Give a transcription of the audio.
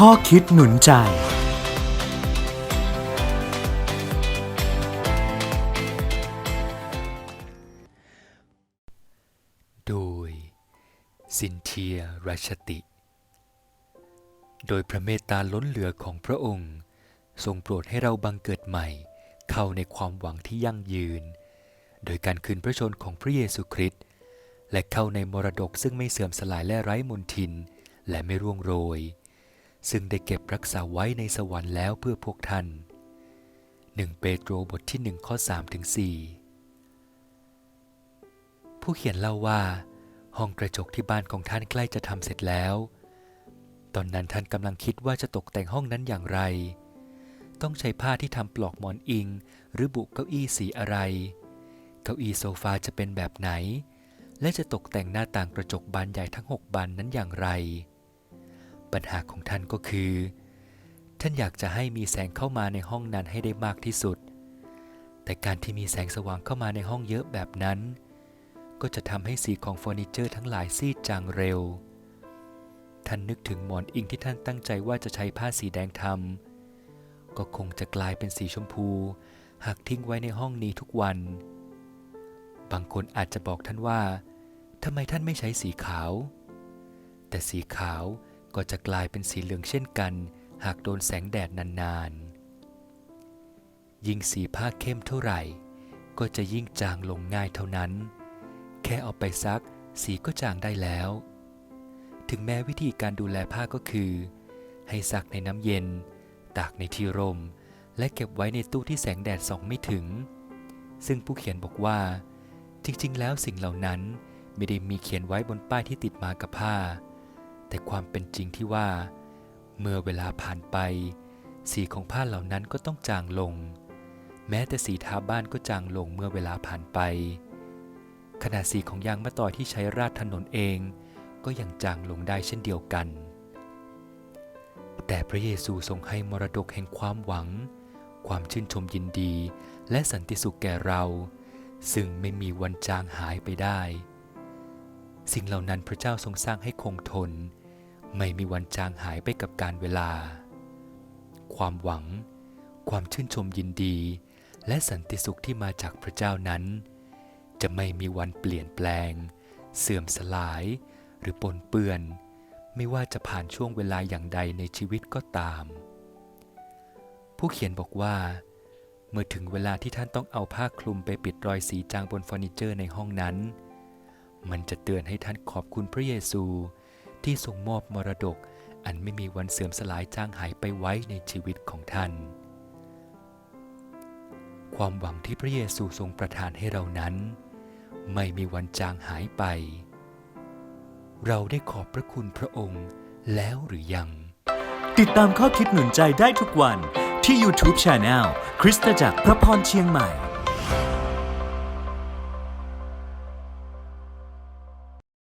ข้อคิดหนุนใจ โดยซินเทียรัชติ โดยพระเมตตาล้นเหลือของพระองค์ ทรงโปรดให้เราบังเกิดใหม่ เข้าในความหวังที่ยั่งยืน โดยการคืนพระชนของพระเยซูคริสต์และเข้าในมรดกซึ่งไม่เสื่อมสลายและไร้มนทิน และไม่ร่วงโรย ซึ่งได้เก็บรักษาไว้ในสวรรค์แล้วเพื่อพวกท่าน 1 เปโตรบทที่1ข้อ3ถึง4ผู้เขียนเล่าว่า ห้องกระจกที่บ้านของท่านใกล้จะทำเสร็จแล้ว ตอนนั้นท่านกำลังคิดว่าจะตกแต่งห้องนั้นอย่างไร ต้องใช้ผ้าที่ทำปลอกหมอนอิง หรือบุเก้าอี้สีอะไร เก้าอี้โซฟาจะเป็นแบบไหน และจะตกแต่งหน้าต่างกระจกบานใหญ่ทั้งหกบานนั้นอย่างไร ปัญหาของท่านก็คือ ท่านอยากจะให้มีแสงเข้ามาในห้องนั้นให้ได้มากที่สุด แต่การที่มีแสงสว่างเข้ามาในห้องเยอะแบบนั้น ก็จะทำให้สีของเฟอร์นิเจอร์ทั้งหลายซีดจางเร็ว ท่านนึกถึงหมอนอิงที่ท่านตั้งใจว่าจะใช้ผ้าสีแดงทำก็คงจะกลายเป็นสีชมพู หากทิ้งไว้ในห้องนี้ทุกวัน บางคนอาจจะบอกท่านว่าทำไมท่านไม่ใช้สีขาว แต่สีขาว ก็จะกลายเป็นสีเหลืองเช่นกัน หากโดนแสงแดดนานๆ ยิ่งสีผ้าเข้มเท่าไหร่ ก็จะยิ่งจางลงง่ายเท่านั้น แค่เอาไปซัก สีก็จางได้แล้ว ถึงแม้วิธีการดูแลผ้าก็คือ ให้ซักในน้ำเย็น ตากในที่ร่ม และเก็บไว้ในตู้ที่แสงแดดส่องไม่ถึง ซึ่งผู้เขียนบอกว่า จริงๆ แล้วสิ่งเหล่านั้นไม่ได้มีเขียนไว้บนป้ายที่ติดมากับผ้า แต่ความเป็นจริงที่ว่า เมื่อเวลาผ่านไป สีของผ้าเหล่านั้นก็ต้องจางลง แม้แต่สีทาบ้านก็จางลงเมื่อเวลาผ่านไป ขนาดสีของยางมะตอยที่ใช้ราดถนนเอง ก็ยังจางลงได้เช่นเดียวกัน แต่พระเยซูทรงให้มรดกแห่งความหวัง ความชื่นชมยินดี และสันติสุขแก่เรา ซึ่งไม่มีวันจางหายไปได้ สิ่งเหล่านั้นพระเจ้าทรงสร้างให้คงทน ไม่มีวันจางหายไปกับการเวลา ความหวัง ความชื่นชมยินดี และสันติสุขที่มาจากพระเจ้านั้น จะไม่มีวันเปลี่ยนแปลง เสื่อมสลายหรือปนเปื้อน ไม่ว่าจะผ่านช่วงเวลาอย่างใดในชีวิตก็ตาม ผู้เขียนบอกว่า เมื่อถึงเวลาที่ท่านต้องเอาผ้าคลุมไปปิดรอยสีจางบนเฟอร์นิเจอร์ในห้องนั้น มันจะเตือนให้ท่านขอบคุณพระเยซู ที่ทรงมอบมรดก อันไม่มีวันเสื่อมสลายจางหายไปไว้ในชีวิตของท่าน ความหวังที่พระเยซูทรงประทานให้เรานั้น ไม่มีวันจางหายไป เราได้ขอบพระคุณพระองค์แล้วหรือยัง ติดตามข้อคิดหนุนใจได้ทุกวันที่ YouTube Channel คริสตจักรพระพรเชียงใหม่